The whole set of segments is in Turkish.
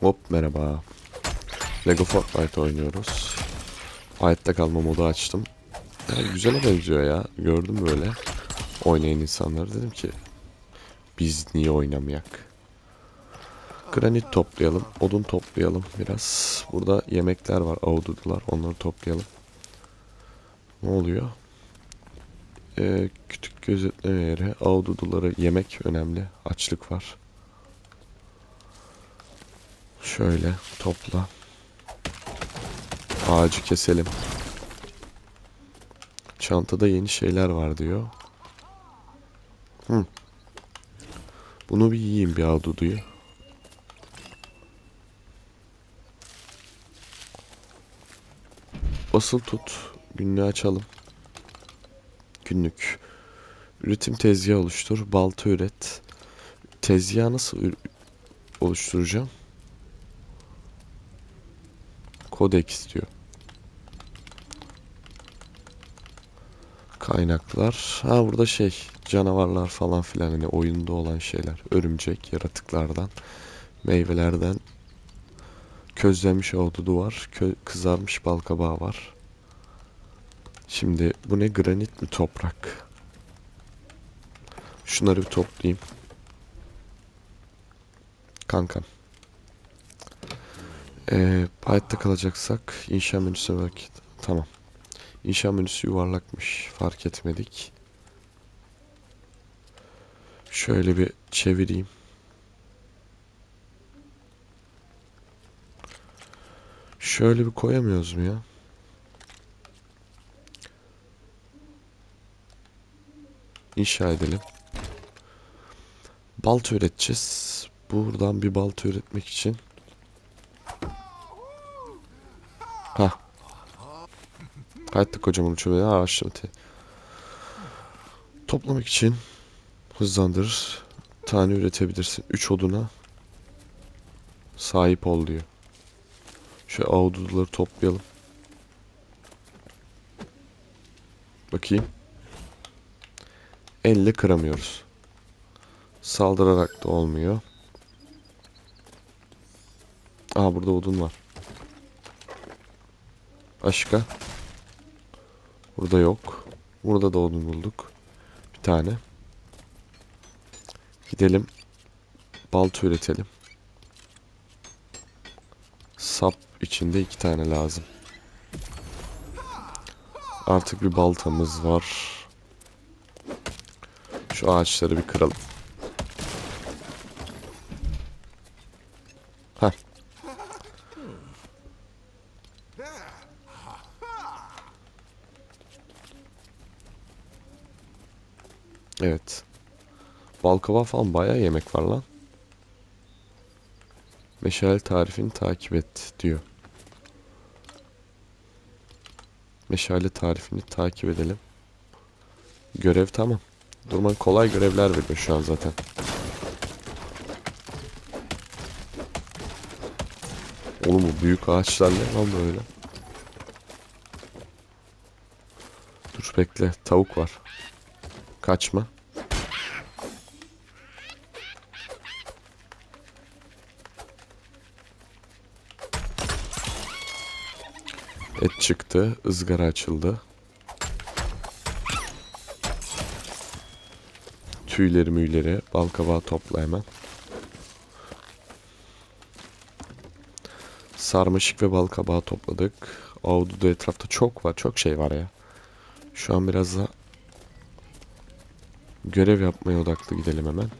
Hop merhaba. Lego Fortnite oynuyoruz. Hayatta kalma modu açtım. Ya güzele benziyor ya. Gördüm böyle oynayan insanları dedim ki biz niye oynamayak? Granit toplayalım, odun toplayalım biraz. Burada yemekler var, ahududular. Onları toplayalım. Ne oluyor? Ee, küçük gözetleme yeri, ahududuları yemek önemli. Açlık var. Şöyle topla. Ağacı keselim. Çantada yeni şeyler var diyor. Hı. Bunu bir yiyeyim bir ahududuyu. Basılı tut. Günlüğü açalım. Günlük. Üretim tezgahı oluştur. Balta üret. Tezgahı nasıl oluşturacağım? Kodek istiyor. Kaynaklar. Ha burada şey canavarlar falan filan hani oyunda olan şeyler. Örümcek, yaratıklardan, meyvelerden közlenmiş ahududu var. Kö kızarmış balkabağı var. Şimdi bu ne granit mi toprak? Şunları bir toplayayım. Kankam. Ee, hayatta kalacaksak inşa menüsüne bak. Tamam. İnşa menüsü yuvarlakmış. Fark etmedik. Şöyle bir çevireyim. Şöyle bir koyamıyoruz mu ya? İnşa edelim. Balta üreteceğiz. Buradan bir balta üretmek için. Hayatta kocaman. Ha açtım te. Toplamak için hızlandırır. Tane üretebilirsin. 3 oduna sahip ol diyor. Şu ahududuları toplayalım. Bakayım. Elle kıramıyoruz. Saldırarak da olmuyor. Aa burada odun var. Başka? Burada yok. Burada da odun bulduk. Bir tane. Gidelim. Balta üretelim. Sap içinde iki tane lazım. Artık bir baltamız var. Şu ağaçları bir kıralım. Heh. Evet. Balkaba falan bayağı yemek var lan. Meşale tarifini takip et diyor. Meşale tarifini takip edelim. Görev tamam. Durman kolay görevler veriyor şu an zaten. Oğlum bu büyük ağaçlar ne lan böyle? Dur bekle tavuk var. Kaçma. Çıktı. ızgara açıldı. Tüyleri müyleri. Balkabağı topla hemen. Sarmaşık ve balkabağı topladık. Ahududu etrafta çok var. Çok şey var ya. Şu an biraz da görev yapmaya odaklı gidelim hemen.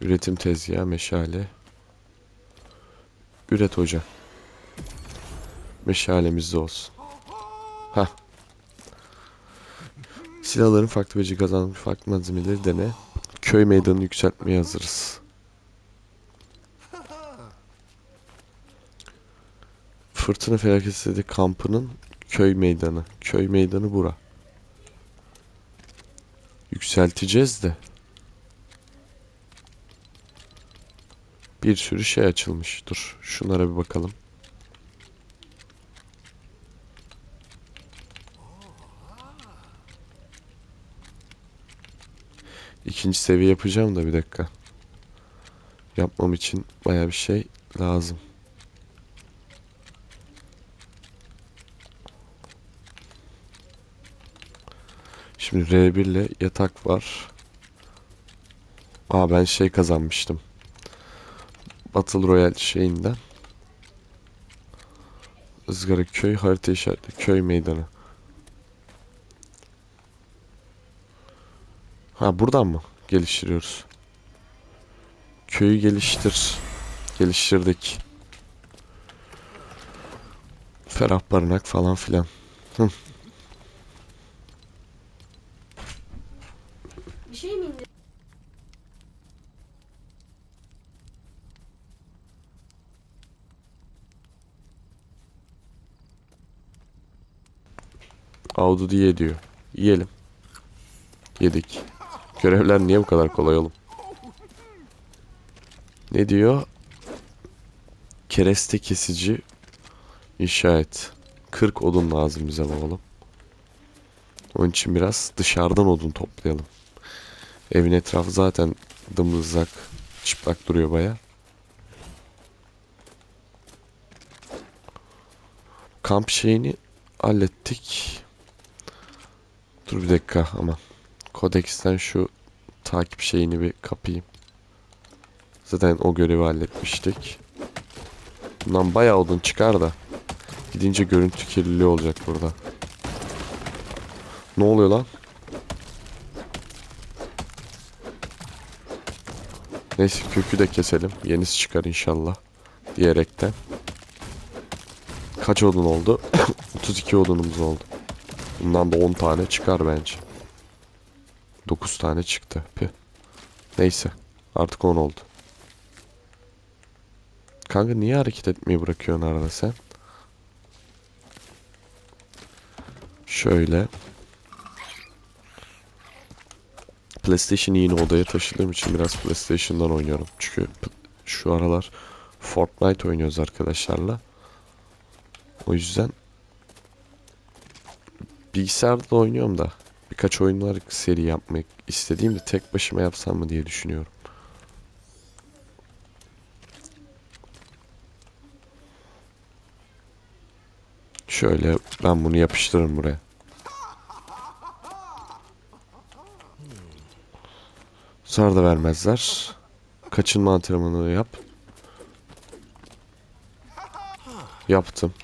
Üretim tezgahı, meşale. Üret hoca. Meşalemiz de olsun. Ha. Silahların farklı beceri kazanmış farklı malzemeleri dene. Köy meydanını yükseltmeye hazırız. Fırtına felaketi kampının köy meydanı. Köy meydanı bura. Yükselteceğiz de. Bir sürü şey açılmış. Dur şunlara bir bakalım. İkinci seviye yapacağım da bir dakika. yapmam için baya bir şey lazım. Şimdi R1 ile yatak var. Aa ben şey kazanmıştım. Battle Royale şeyinden. Izgara köy harita işaretli köy meydanı. Ha buradan mı geliştiriyoruz? Köyü geliştir. Geliştirdik. Ferah barınak falan filan. Bir şey mi indir? Audu diye diyor. Yiyelim. Yedik. Görevler niye bu kadar kolay oğlum? Ne diyor? Kereste kesici inşa et. 40 odun lazım bize oğlum. Onun için biraz dışarıdan odun toplayalım. Evin etrafı zaten dımdızlak, çıplak duruyor baya. Kamp şeyini hallettik. Dur bir dakika aman. Kodex'ten şu takip şeyini bir kapayım. Zaten o görevi halletmiştik. Bundan bayağı odun çıkar da. Gidince görüntü kirliliği olacak burada. Ne oluyor lan? Neyse kökü de keselim. Yenisi çıkar inşallah. Diyerekten. Kaç odun oldu? 32 odunumuz oldu. Bundan da 10 tane çıkar bence. 9 tane çıktı. Püh. Neyse. Artık 10 oldu. Kanka niye hareket etmeyi bırakıyorsun arada sen? Şöyle. PlayStation'ı yine odaya taşıdığım için biraz PlayStation'dan oynuyorum. Çünkü şu aralar Fortnite oynuyoruz arkadaşlarla. O yüzden bilgisayarda da oynuyorum da birkaç oyunlar seri yapmak istediğimde tek başıma yapsam mı diye düşünüyorum. Şöyle ben bunu yapıştırırım buraya. Zar da vermezler. Kaçınma antrenmanını yap. Yaptım.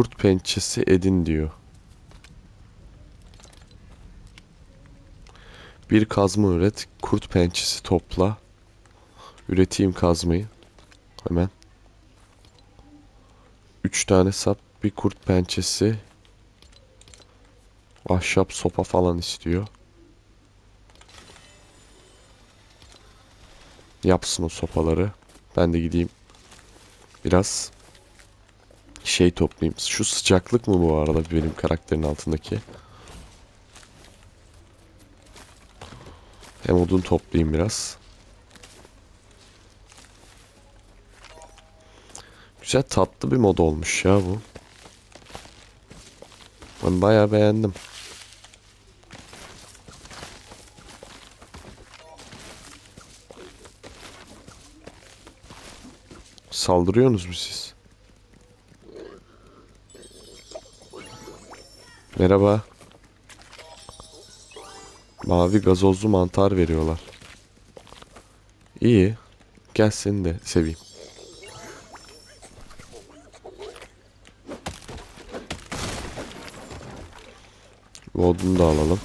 Kurt pençesi edin diyor. Bir kazma üret, kurt pençesi topla. Üreteyim kazmayı. Hemen. Üç tane sap, bir kurt pençesi. Ahşap sopa falan istiyor. Yapsın o sopaları. Ben de gideyim. Biraz şey toplayayım. Şu sıcaklık mı bu arada benim karakterin altındaki? Hem odun toplayayım biraz. Güzel tatlı bir mod olmuş ya bu. Ben bayağı beğendim. Saldırıyorsunuz mu siz? Merhaba. Mavi gazozlu mantar veriyorlar. İyi. Gel seni de seveyim. Odunu da alalım.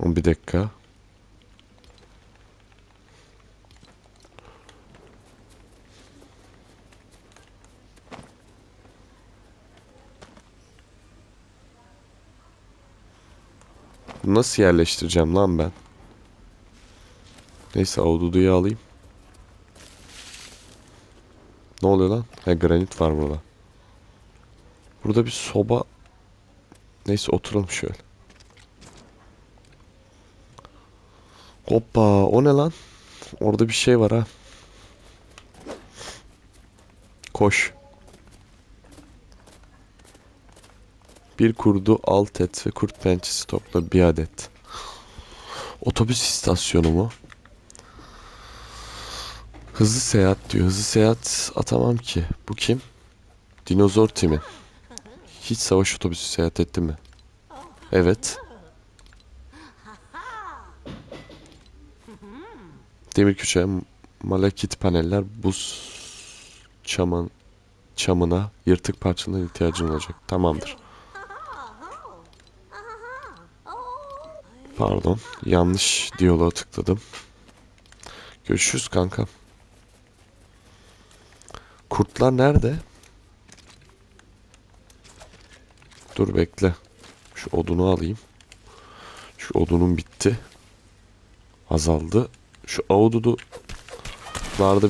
Bir dakika. Nasıl yerleştireceğim lan ben? Neyse Avududu'yu alayım. Ne oluyor lan? He granit var burada. Burada bir soba. Neyse oturalım şöyle. Hoppa o ne lan? Orada bir şey var ha. Koş. Bir kurdu alt et ve kurt pençesi topla bir adet. Otobüs istasyonu mu? Hızlı seyahat diyor. Hızlı seyahat atamam ki. Bu kim? Dinozor timi. Hiç savaş otobüsü seyahat etti mi? Evet. Demir köşe, malakit paneller, buz çaman çamına yırtık parçalarına ihtiyacın olacak. Tamamdır. Pardon, yanlış diyaloğa tıkladım. Görüşürüz kanka. Kurtlar nerede? Dur bekle. Şu odunu alayım. Şu odunun bitti. Azaldı. Şu ahududularda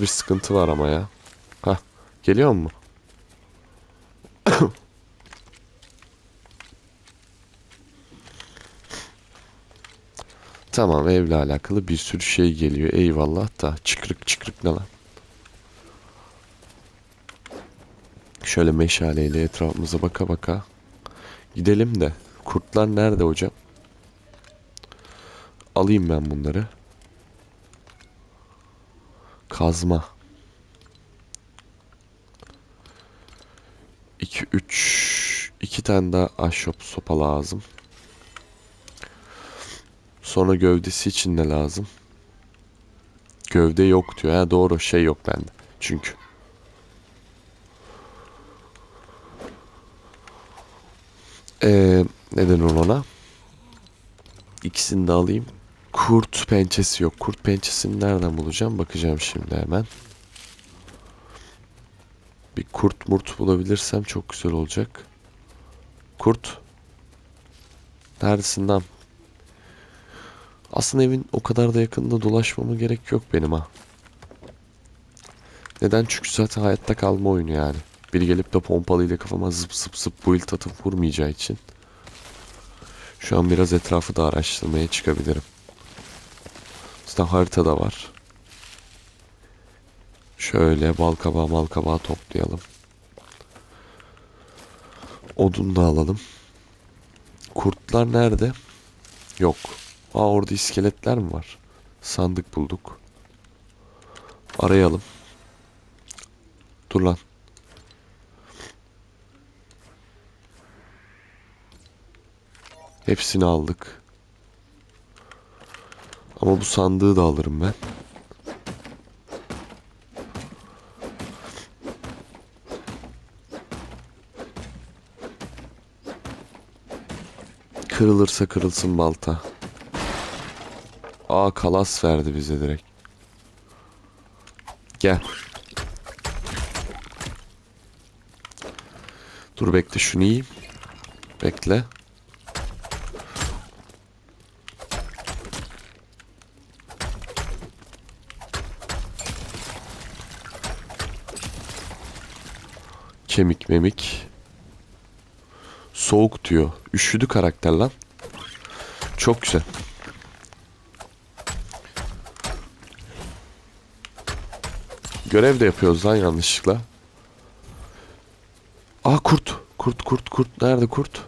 bir sıkıntı var ama ya. Hah. Geliyor mu? Tamam evle alakalı bir sürü şey geliyor. Eyvallah da çıkrık çıkrık ne lan? Şöyle meşaleyle etrafımıza baka baka gidelim de. Kurtlar nerede hocam? Alayım ben bunları. Kazma. 2 3 2 tane daha ahşap sopa lazım. Sonra gövdesi için ne lazım? Gövde yok diyor. Ha doğru şey yok bende. Çünkü. Ee, neden ona? İkisini de alayım. Kurt pençesi yok. Kurt pençesini nereden bulacağım? Bakacağım şimdi hemen. Bir kurt murt bulabilirsem çok güzel olacak. Kurt. Neredesin lan? Aslında evin o kadar da yakında dolaşmama gerek yok benim ha. Neden? Çünkü zaten hayatta kalma oyunu yani. Biri gelip de pompalıyla kafama zıp zıp zıp build atıp vurmayacağı için. Şu an biraz etrafı da araştırmaya çıkabilirim. Zaten haritada var. Şöyle bal kabağı mal kabağı toplayalım. Odun da alalım. Kurtlar nerede? Yok. Aa orada iskeletler mi var? Sandık bulduk. Arayalım. Dur lan. Hepsini aldık. Ama bu sandığı da alırım ben. Kırılırsa kırılsın balta. Aa kalas verdi bize direkt. Gel. Dur bekle şunu yiyeyim. Bekle. Kemik memik. Soğuk diyor. Üşüdü karakter lan. Çok güzel. Görev de yapıyoruz lan yanlışlıkla. Aa kurt. Kurt kurt kurt. Nerede kurt?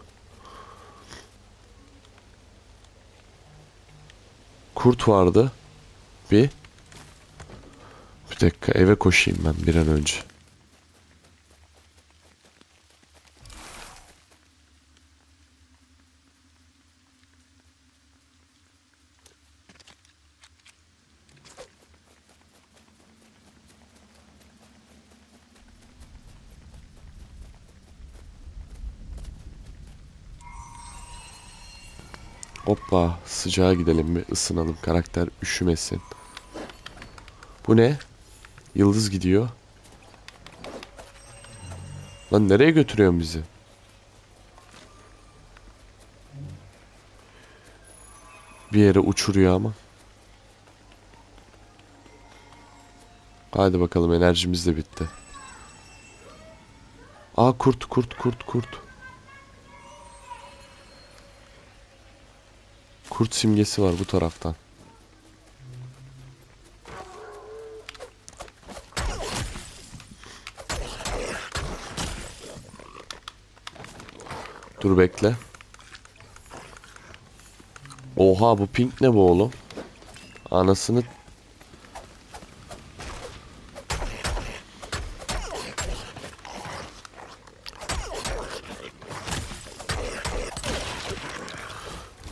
Kurt vardı. Bir. Bir dakika eve koşayım ben bir an önce. Hoppa sıcağa gidelim bir ısınalım karakter üşümesin. Bu ne? Yıldız gidiyor. Lan nereye götürüyorsun bizi? Bir yere uçuruyor ama. Hadi bakalım enerjimiz de bitti. Aa kurt kurt kurt kurt. Kurt simgesi var bu taraftan. Dur bekle. Oha bu pink ne bu oğlum? Anasını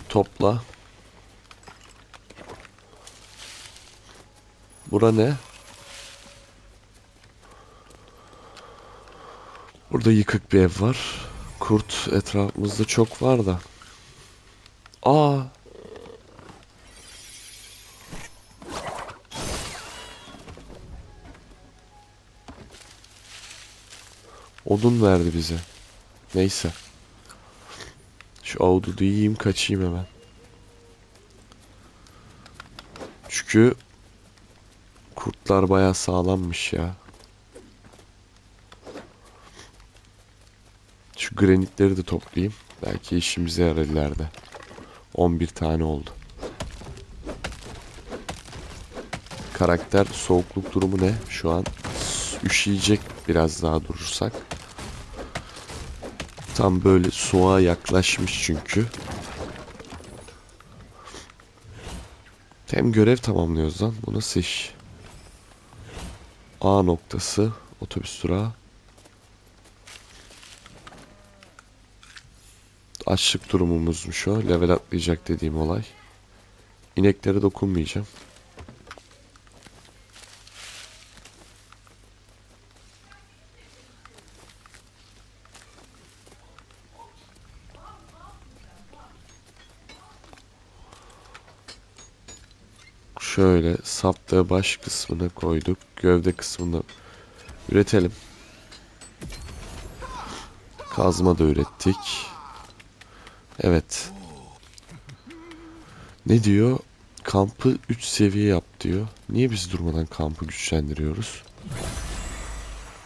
Topla. Bura ne? Burada yıkık bir ev var. Kurt etrafımızda çok var da. Aa. Odun verdi bize. Neyse. Şu avududu yiyeyim kaçayım hemen. Çünkü kurtlar bayağı sağlammış ya. Şu granitleri de toplayayım. Belki işimize yarar ileride. 11 tane oldu. Karakter soğukluk durumu ne? Şu an üşüyecek biraz daha durursak. Tam böyle soğuğa yaklaşmış çünkü. Hem görev tamamlıyoruz lan. Bu nasıl iş? A noktası. Otobüs durağı. Açlık durumumuzmuş o. Level atlayacak dediğim olay. İneklere dokunmayacağım. Şöyle saptığı baş kısmına koyduk. Gövde kısmını üretelim. Kazma da ürettik. Evet. Ne diyor? Kampı 3 seviye yap diyor. Niye biz durmadan kampı güçlendiriyoruz?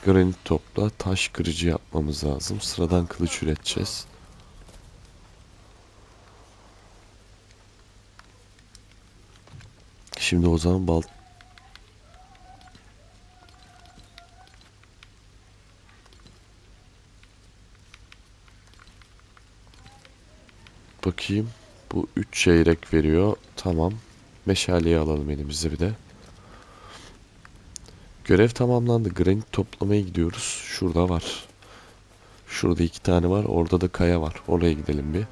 Granit topla, taş kırıcı yapmamız lazım. Sıradan kılıç üreteceğiz. Şimdi o zaman bal Bakayım. Bu 3 çeyrek veriyor. Tamam. Meşaleyi alalım elimize bir de. Görev tamamlandı. Granit toplamaya gidiyoruz. Şurada var. Şurada iki tane var. Orada da kaya var. Oraya gidelim bir.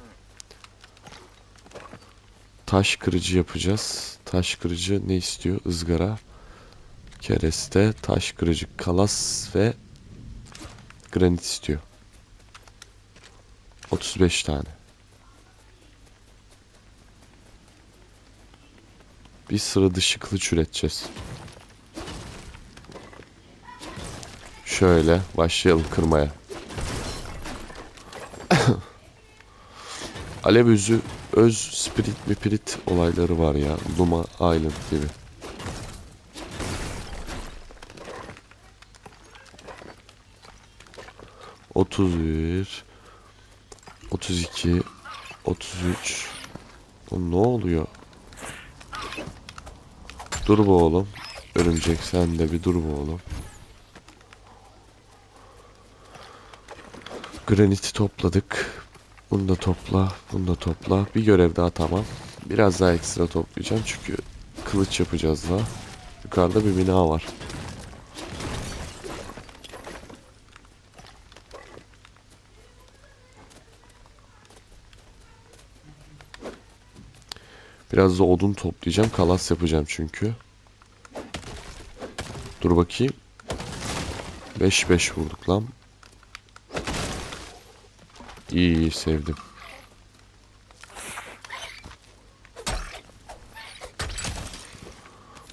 Taş kırıcı yapacağız. Taş kırıcı ne istiyor? Izgara, kereste, taş kırıcı, kalas ve granit istiyor. 35 tane. Bir sıra dışı kılıç üreteceğiz. Şöyle başlayalım kırmaya. Alev özü, öz spirit mi pirit olayları var ya. Luma Island gibi. Otuz bir, otuz iki, otuz üç. Ne oluyor? Dur bu oğlum. Örümcek sen de bir dur bu oğlum. Graniti topladık. Bunu da topla, bunu da topla. Bir görev daha tamam. Biraz daha ekstra toplayacağım çünkü kılıç yapacağız daha. Yukarıda bir bina var. Biraz da odun toplayacağım. Kalas yapacağım çünkü. Dur bakayım. 5-5 vurduk lan. İyi iyi sevdim.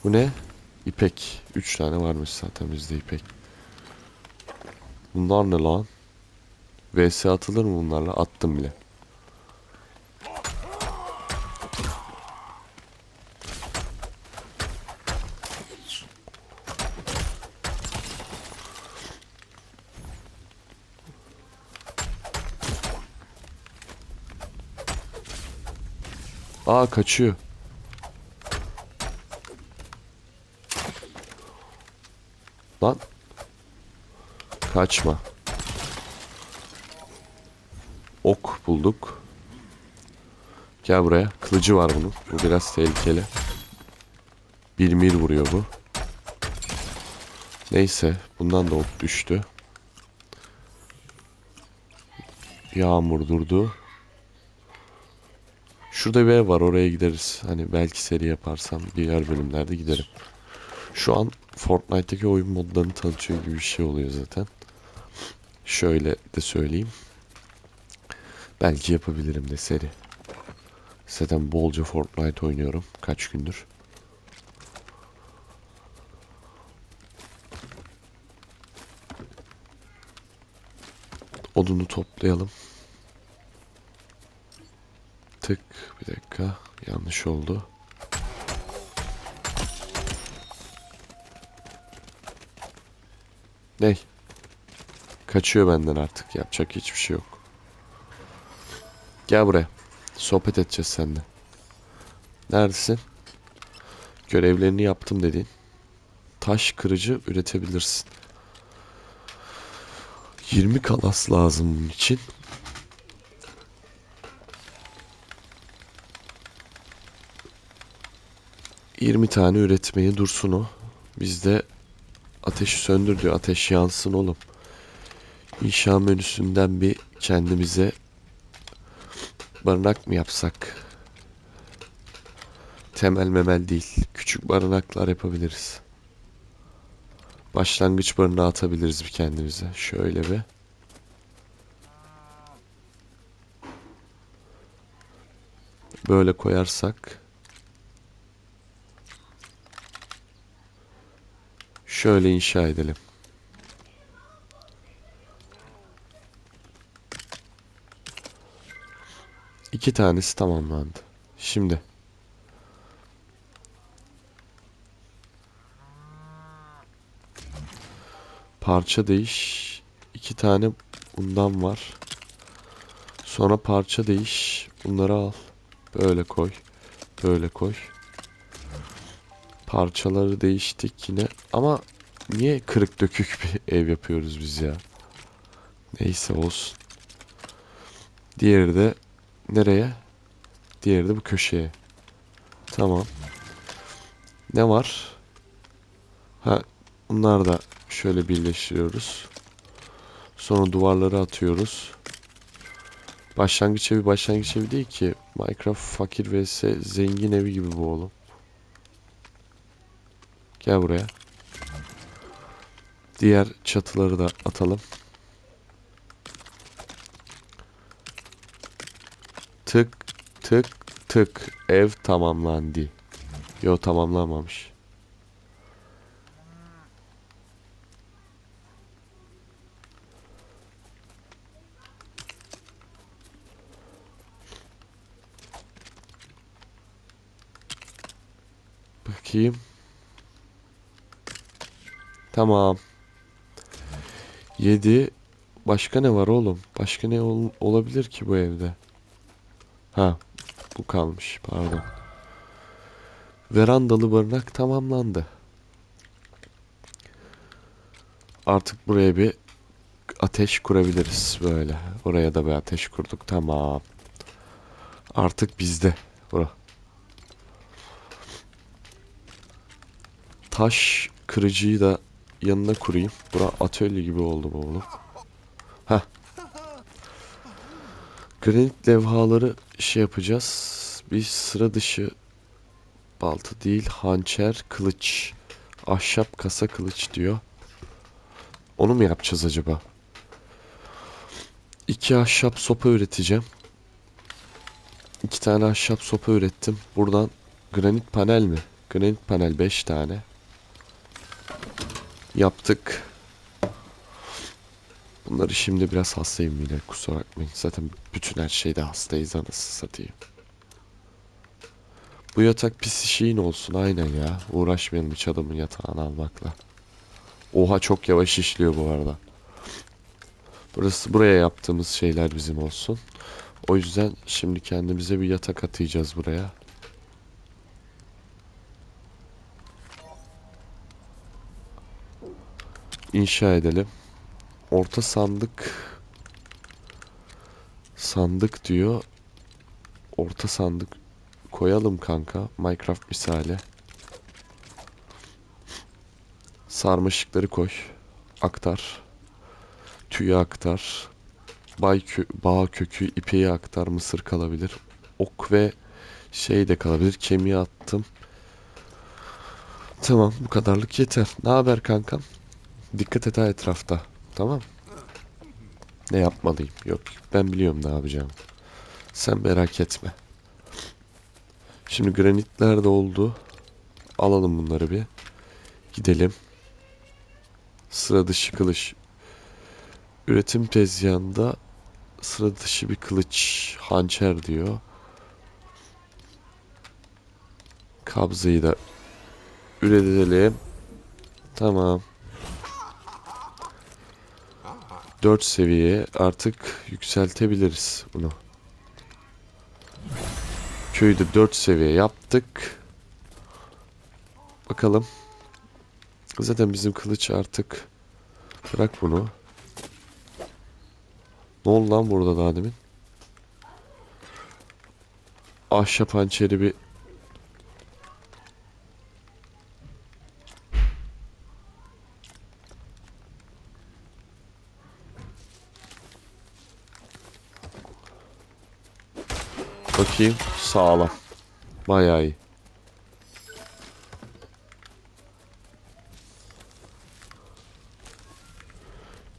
Bu ne? İpek. 3 tane varmış zaten bizde ipek. Bunlar ne lan? VS atılır mı bunlarla? Attım bile. Aa kaçıyor. Lan. Kaçma. ok bulduk. Gel buraya. Kılıcı var bunun. Bu biraz tehlikeli. Bir mir vuruyor bu. Neyse. Bundan da ok düştü. Yağmur durdu. Şurada bir ev var oraya gideriz. Hani belki seri yaparsam diğer bölümlerde giderim. Şu an Fortnite'daki oyun modlarını tanıtıyor gibi bir şey oluyor zaten. Şöyle de söyleyeyim. Belki yapabilirim de seri. Zaten bolca Fortnite oynuyorum kaç gündür. Odunu toplayalım. Tık bir dakika yanlış oldu. Ney? Kaçıyor benden artık. Yapacak hiçbir şey yok. Gel buraya. Sohbet edeceğiz seninle. Neredesin? Görevlerini yaptım dediğin. Taş kırıcı üretebilirsin. 20 kalas lazım bunun için. Yirmi tane üretmeye dursun o. Biz de ateşi söndür diyor. Ateş yansın oğlum. İnşa menüsünden bir kendimize barınak mı yapsak? Temel memel değil. Küçük barınaklar yapabiliriz. Başlangıç barınağı atabiliriz bir kendimize. Şöyle bir. Böyle koyarsak. Şöyle inşa edelim. İki tanesi tamamlandı. Şimdi. Parça değiş. İki tane bundan var. Sonra parça değiş. Bunları al. Böyle koy. Böyle koy. Parçaları değiştik yine. Ama niye kırık dökük bir ev yapıyoruz biz ya? Neyse olsun. Diğeri de nereye? Diğeri de bu köşeye. Tamam. Ne var? Ha, bunlar da şöyle birleştiriyoruz. Sonra duvarları atıyoruz. Başlangıç evi başlangıç evi değil ki. Minecraft fakir vs zengin evi gibi bu oğlum. Gel buraya. Diğer çatıları da atalım. Tık tık tık ev tamamlandı. Yo tamamlanmamış. Bakayım. Tamam. 7 Başka ne var oğlum? Başka ne ol- olabilir ki bu evde? Ha, bu kalmış. Pardon. Verandalı barınak tamamlandı. Artık buraya bir ateş kurabiliriz böyle. Oraya da bir ateş kurduk. Tamam. Artık bizde. Bura. Taş kırıcıyı da yanına kurayım. Bura atölye gibi oldu bu oğlum. Heh. Granit levhaları şey yapacağız. Bir sıra dışı balta değil, hançer, kılıç. Ahşap kasa kılıç diyor. Onu mu yapacağız acaba? İki ahşap sopa üreteceğim. İki tane ahşap sopa ürettim. Buradan granit panel mi? Granit panel 5 tane. Yaptık. Bunları şimdi biraz hastayım yine kusura bakmayın. Zaten bütün her şeyde hastayız anasını satayım. Bu yatak pis işin olsun aynen ya. Uğraşmayalım hiç adamın yatağını almakla. Oha çok yavaş işliyor bu arada. Burası buraya yaptığımız şeyler bizim olsun. O yüzden şimdi kendimize bir yatak atayacağız buraya. İnşa edelim. Orta sandık Sandık diyor. Orta sandık koyalım kanka. Minecraft misali. Sarmaşıkları koy. Aktar. Tüyü aktar. Bay kö bağ kökü, ipeği aktar. Mısır kalabilir. Ok ve şey de kalabilir. Kemiği attım. Tamam bu kadarlık yeter. Ne haber kankam? Dikkat et ha etrafta. Tamam. Ne yapmalıyım? Yok ben biliyorum ne yapacağım. Sen merak etme. Şimdi granitler de oldu. Alalım bunları bir. Gidelim. Sıra dışı kılıç. Üretim tezgahında sıra dışı bir kılıç. Hançer diyor. Kabzayı da üretelim. Tamam. 4 seviyeye artık yükseltebiliriz bunu. Köyü de 4 seviye yaptık. Bakalım. Zaten bizim kılıç artık bırak bunu. Ne oldu lan burada daha demin? Ahşap hançeri bir Bakayım. Sağlam. Bayağı iyi.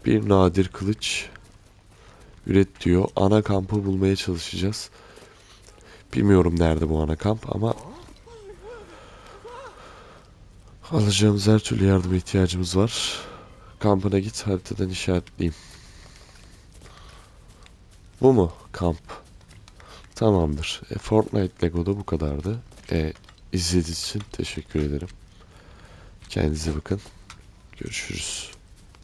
Bir nadir kılıç üret diyor. Ana kampı bulmaya çalışacağız. Bilmiyorum nerede bu ana kamp ama alacağımız her türlü yardıma ihtiyacımız var. Kampına git haritadan işaretleyeyim. Bu mu kamp? Tamamdır. E, Fortnite Lego'da bu kadardı. E, izlediğiniz için teşekkür ederim. Kendinize bakın. Görüşürüz.